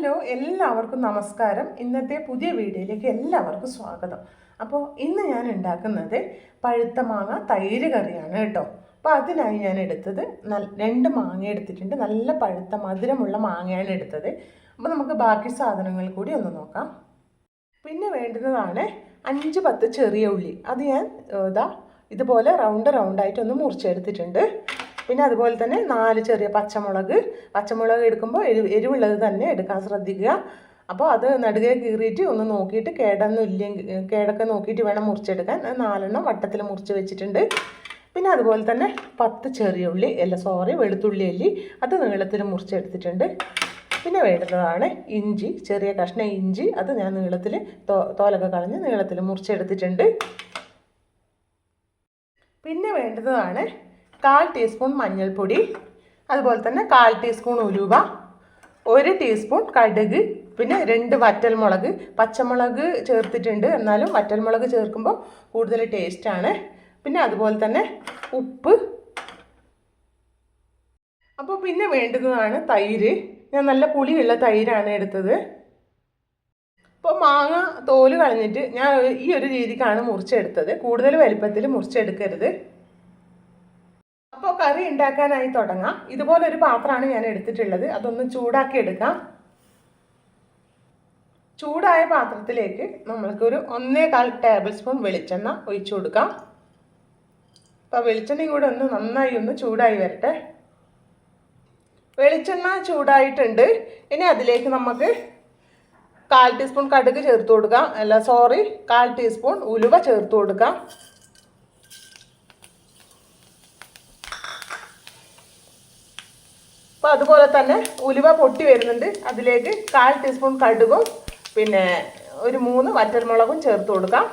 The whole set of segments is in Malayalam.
ഹലോ എല്ലാവർക്കും നമസ്കാരം. ഇന്നത്തെ പുതിയ വീഡിയോയിലേക്ക് എല്ലാവർക്കും സ്വാഗതം. അപ്പോൾ ഇന്ന് ഞാൻ ഉണ്ടാക്കുന്നത് പഴുത്ത മാങ്ങ തൈര് കറിയാണ് കേട്ടോ. അപ്പോൾ അതിനായി ഞാൻ എടുത്തത് രണ്ട് മാങ്ങ എടുത്തിട്ടുണ്ട്. നല്ല പഴുത്ത മധുരമുള്ള മാങ്ങയാണ് എടുത്തത്. അപ്പോൾ നമുക്ക് ബാക്കി സാധനങ്ങൾ കൂടി ഒന്ന് നോക്കാം. പിന്നെ വേണ്ടുന്നതാണ് അഞ്ച് പത്ത് ചെറിയ ഉള്ളി. അത് ഞാൻ ഇതാ ഇതുപോലെ റൗണ്ട് റൗണ്ടായിട്ടൊന്ന് മുറിച്ചെടുത്തിട്ടുണ്ട്. പിന്നെ അതുപോലെ തന്നെ നാല് ചെറിയ പച്ചമുളക്. പച്ചമുളക് എടുക്കുമ്പോൾ എരിവ് എരിവുള്ളത് തന്നെ എടുക്കാൻ ശ്രദ്ധിക്കുക. അപ്പോൾ അത് നടുകെ കീറിയിട്ട് ഒന്ന് നോക്കിയിട്ട് കേടൊന്നും ഇല്ലെങ്കിൽ കേടൊക്കെ നോക്കിയിട്ട് വേണം മുറിച്ചെടുക്കാൻ. നാലെണ്ണം വട്ടത്തിൽ മുറിച്ച് വെച്ചിട്ടുണ്ട്. പിന്നെ അതുപോലെ തന്നെ പത്ത് ചെറിയ ഉള്ളി അല്ല സോറി വെളുത്തുള്ളി അല്ലി അത് നീളത്തിൽ മുറിച്ചെടുത്തിട്ടുണ്ട്. പിന്നെ വേണ്ടതാണ് ഇഞ്ചി ചെറിയ കഷ്ണം ഇഞ്ചി അത് ഞാൻ നീളത്തിൽ തോലൊക്കെ കളഞ്ഞ് നീളത്തിൽ മുറിച്ചെടുത്തിട്ടുണ്ട്. പിന്നെ വേണ്ടുന്നതാണ് കാൽ ടീസ്പൂൺ മഞ്ഞൾപ്പൊടി അതുപോലെ തന്നെ കാൽ ടീസ്പൂൺ ഉലുവ ഒരു ടീസ്പൂൺ കടുക് പിന്നെ രണ്ട് വറ്റൽമുളക് പച്ചമുളക് ചേർത്തിട്ടുണ്ട്. എന്നാലും വറ്റൽമുളക് ചേർക്കുമ്പോൾ കൂടുതൽ ടേസ്റ്റാണ് പിന്നെ അതുപോലെ തന്നെ ഉപ്പ്. അപ്പോൾ പിന്നെ വേണ്ടുന്നതാണ് തൈര്. ഞാൻ നല്ല പുളിയുള്ള തൈരാണ് എടുത്തത്. ഇപ്പോൾ മാങ്ങ തോൽ കളഞ്ഞിട്ട് ഞാൻ ഈ ഒരു രീതിക്കാണ് മുറിച്ചെടുത്തത്. കൂടുതൽ വലിപ്പത്തിൽ മുറിച്ചെടുക്കരുത്. കറി ഉണ്ടാക്കാനായി തുടങ്ങാം. ഇതുപോലെ ഒരു പാത്രമാണ് ഞാൻ എടുത്തിട്ടുള്ളത്. അതൊന്ന് ചൂടാക്കി എടുക്കാം. ചൂടായ പാത്രത്തിലേക്ക് നമ്മൾക്കൊരു ഒന്നേകാൽ ടേബിൾ സ്പൂൺ വെളിച്ചെണ്ണ ഒഴിച്ചു കൊടുക്കാം. അപ്പോൾ വെളിച്ചെണ്ണയും കൂടെ ഒന്ന് നന്നായി ഒന്ന് ചൂടായി വരട്ടെ. വെളിച്ചെണ്ണ ചൂടായിട്ടുണ്ട്. ഇനി അതിലേക്ക് നമുക്ക് കാൽ ടീസ്പൂൺ കടുക് ചേർത്ത് കൊടുക്കാം. അല്ല സോറി കാൽ ടീസ്പൂൺ ഉലുവ ചേർത്ത് കൊടുക്കാം. അപ്പോൾ അതുപോലെ തന്നെ ഉലുവ പൊട്ടി വരുന്നുണ്ട്. അതിലേക്ക് കാൽ ടീസ്പൂൺ കടുകും പിന്നെ ഒരു മൂന്ന് വറ്റൽമുളകും ചേർത്ത് കൊടുക്കാം.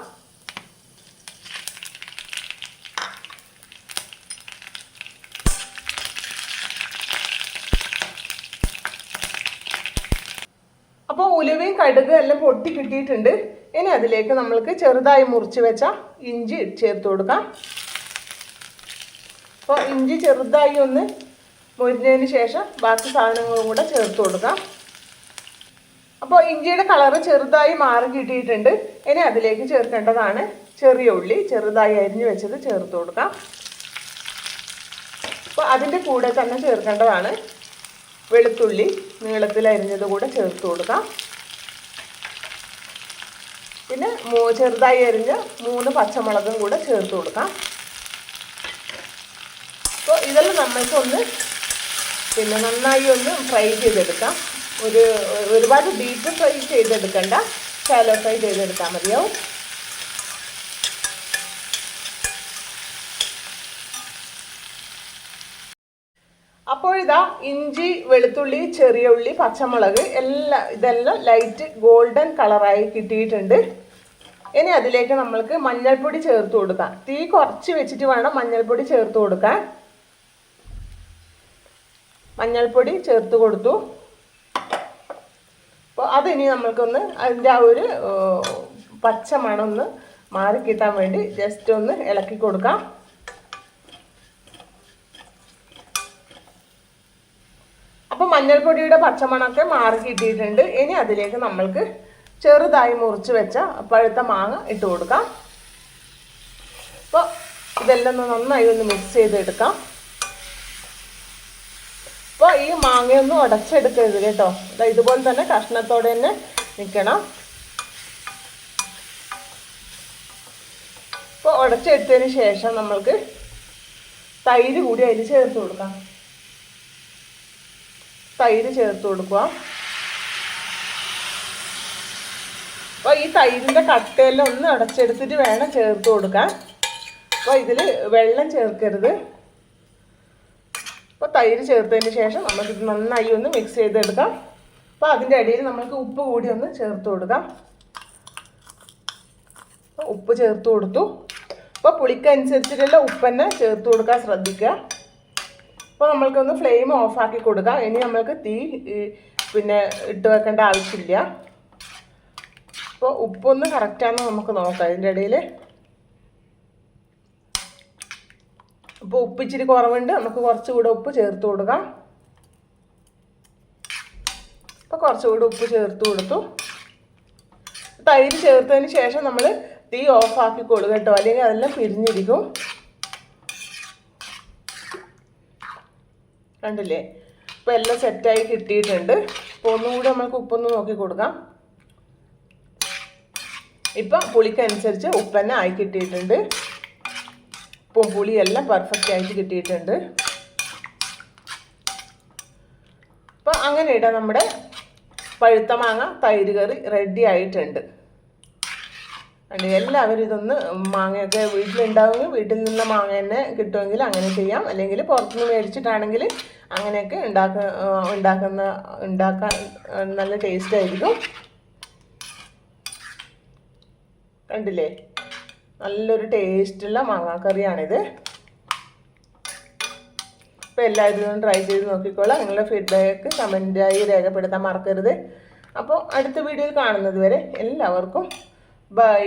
അപ്പോൾ ഉലുവയും കടുക് എല്ലാം പൊട്ടി കിട്ടിയിട്ടുണ്ട്. ഇനി അതിലേക്ക് നമ്മൾക്ക് ചെറുതായി മുറിച്ച് വെച്ച ഇഞ്ചി ചേർത്ത് കൊടുക്കാം. അപ്പോൾ ഇഞ്ചി ചെറുതായി ഒന്ന് മുരിഞ്ഞതിന് ശേഷം ബാക്കി സാധനങ്ങളും കൂടെ ചേർത്ത് കൊടുക്കാം. അപ്പോൾ ഇഞ്ചിയുടെ കളറ് ചെറുതായി മാറി കിട്ടിയിട്ടുണ്ട്. ഇനി അതിലേക്ക് ചേർക്കേണ്ടതാണ് ചെറിയ ഉള്ളി ചെറുതായി അരിഞ്ഞു വെച്ചത് ചേർത്ത് കൊടുക്കാം. അപ്പോൾ അതിന്റെ കൂടെ തന്നെ ചേർക്കേണ്ടതാണ് വെളുത്തുള്ളി നീളത്തിൽ അരിഞ്ഞത് കൂടെ ചേർത്ത് കൊടുക്കാം. പിന്നെ മൂ ചെറുതായി അരിഞ്ഞ മൂന്ന് പച്ചമുളകും കൂടെ ചേർത്ത് കൊടുക്കാം. അപ്പോൾ ഇതെല്ലാം നമ്മൾക്കൊന്ന് പിന്നെ നന്നായി ഒന്ന് ഫ്രൈ ചെയ്തെടുക്കാം. ഒരു ഒരുപാട് ഡീപ്പ് ഫ്രൈ ചെയ്തെടുക്കണ്ട. ഷാലോ ഫ്രൈ ചെയ്തെടുത്താൽ മതിയാവും. അപ്പോൾ ഇതാ ഇഞ്ചി വെളുത്തുള്ളി ചെറിയ ഉള്ളി പച്ചമുളക് എല്ലാ ഇതെല്ലാം ലൈറ്റ് ഗോൾഡൻ കളറായി കിട്ടിയിട്ടുണ്ട്. ഇനി അതിലേക്ക് നമ്മൾക്ക് മഞ്ഞൾപ്പൊടി ചേർത്ത് കൊടുക്കാം. തീ കുറച്ച് വെച്ചിട്ട് വേണം മഞ്ഞൾപ്പൊടി ചേർത്ത് കൊടുക്കാൻ. മഞ്ഞൾപ്പൊടി ചേർത്ത് കൊടുത്തു. അപ്പോൾ അതിനി നമ്മൾക്കൊന്ന് അതിന്റെ ആ ഒരു പച്ച മണമൊന്ന് മാറി കിട്ടാൻ വേണ്ടി ജസ്റ്റ് ഒന്ന് ഇളക്കി കൊടുക്കാം. അപ്പോൾ മഞ്ഞൾപ്പൊടിയുടെ പച്ചമണമൊക്കെ മാറി കിട്ടിയിട്ടുണ്ട്. ഇനി അതിലേക്ക് നമ്മൾക്ക് ചെറുതായി മുറിച്ച് വെച്ച പഴുത്ത മാങ്ങ ഇട്ട് കൊടുക്കാം. അപ്പോൾ ഇതെല്ലാം ഒന്ന് നന്നായി ഒന്ന് മിക്സ് ചെയ്തെടുക്കാം. അപ്പോൾ ഈ മാങ്ങയൊന്നും ഉടച്ചെടുക്കരുത് കേട്ടോ. ഇതുപോലെ തന്നെ കഷ്ണത്തോടെ തന്നെ നിൽക്കണം അപ്പോൾ ഉടച്ചെടുത്തതിന് ശേഷം നമ്മൾക്ക് തൈര് കൂടി അതിൽ ചേർത്ത് കൊടുക്കാം. തൈര് ചേർത്ത് കൊടുക്കുക. അപ്പോൾ ഈ തൈരിന്റെ കട്ടയെല്ലാം ഒന്ന് അടച്ചെടുത്തിട്ട് വേണം ചേർത്ത് കൊടുക്കാൻ. അപ്പോൾ ഇതിൽ വെള്ളം ചേർക്കരുത്. അപ്പോൾ തൈര് ചേർത്തതിന് ശേഷം നമുക്കിത് നന്നായി ഒന്ന് മിക്സ് ചെയ്തെടുക്കാം. അപ്പോൾ അതിന്റെ ഇടയിൽ നമുക്ക് ഉപ്പ് കൂടി ഒന്ന് ചേർത്ത് കൊടുക്കാം. ഉപ്പ് ചേർത്ത് കൊടുത്തു. അപ്പോൾ പുളിക്കനുസരിച്ചിട്ടുള്ള ഉപ്പ് തന്നെ ചേർത്ത് കൊടുക്കാൻ ശ്രദ്ധിക്കുക. അപ്പോൾ നമ്മൾക്കൊന്ന് ഫ്ലെയിം ഓഫാക്കി കൊടുക്കാം. ഇനി നമ്മൾക്ക് തീ പിന്നെ ഇട്ട് വെക്കേണ്ട ആവശ്യമില്ല. അപ്പോൾ ഉപ്പൊന്ന് കറക്റ്റാണെന്ന് നമുക്ക് നോക്കാം ഇതിന്റെ ഇടയിൽ അപ്പോൾ ഉപ്പ് ഇച്ചിരി കുറവുണ്ട്. നമുക്ക് കുറച്ചുകൂടെ ഉപ്പ് ചേർത്ത് കൊടുക്കാം. അപ്പോൾ കുറച്ചുകൂടെ ഉപ്പ് ചേർത്ത് കൊടുത്തു. തൈര് ചേർത്തതിന് ശേഷം നമ്മൾ തീ ഓഫാക്കി കൊടുക്കുക കേട്ടോ. അല്ലെങ്കിൽ അതെല്ലാം പിരിഞ്ഞിരിക്കും. കണ്ടില്ലേ? ഇപ്പോൾ എല്ലാം സെറ്റായി കിട്ടിയിട്ടുണ്ട്. അപ്പോൾ ഒന്നുകൂടി നമുക്ക് ഉപ്പൊന്ന് നോക്കി കൊടുക്കാം. ഇപ്പം പുളിക്കനുസരിച്ച് ഉപ്പ് ആയി കിട്ടിയിട്ടുണ്ട്. ഉപ്പും പുളിയെല്ലാം പെർഫെക്റ്റ് ആയിട്ട് കിട്ടിയിട്ടുണ്ട്. അപ്പോൾ അങ്ങനെ ഇടാം നമ്മുടെ പഴുത്ത മാങ്ങ തൈര് കറി റെഡി ആയിട്ടുണ്ട്. അണ്ട് എല്ലാവരും ഇതൊന്ന് മാങ്ങയൊക്കെ വീട്ടിലുണ്ടാവുമെങ്കിൽ വീട്ടിൽ നിന്ന് മാങ്ങ തന്നെ കിട്ടുമെങ്കിൽ അങ്ങനെ ചെയ്യാം. അല്ലെങ്കിൽ പുറത്തുനിന്ന് മേടിച്ചിട്ടാണെങ്കിൽ അങ്ങനെയൊക്കെ ഉണ്ടാക്ക ഉണ്ടാക്കുന്ന ഉണ്ടാക്കാൻ നല്ല ടേസ്റ്റ് ആയിരിക്കും. കണ്ടില്ലേ? നല്ലൊരു ടേസ്റ്റുള്ള മാങ്ങാക്കറിയാണിത്. അപ്പോൾ എല്ലാവരും ട്രൈ ചെയ്ത് നോക്കിക്കോളാം. നിങ്ങളുടെ ഫീഡ്ബാക്ക് കമന്റായി രേഖപ്പെടുത്താൻ മറക്കരുത്. അപ്പോൾ അടുത്ത വീഡിയോയിൽ കാണുന്നത് വരെ എല്ലാവർക്കും ബൈ